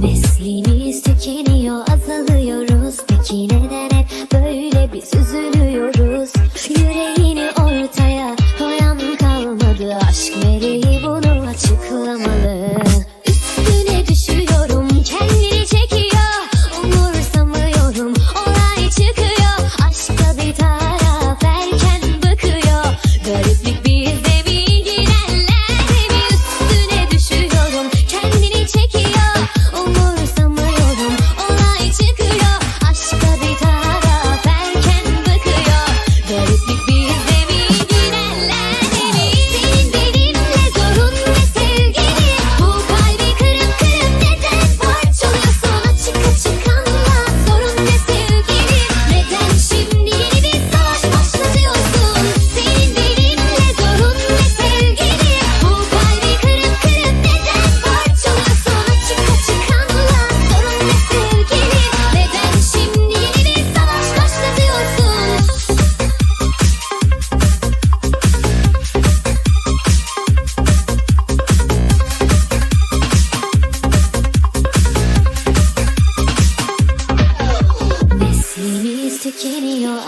Neslimiz tükeniyor azalıyoruz. Peki neden hep böyle biz üzülüyoruz? Yüreğini ortaya koyan kalmadı. Aşkın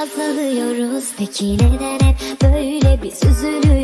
azalıyoruz. Peki neden hep böyle? Biz üzülüyoruz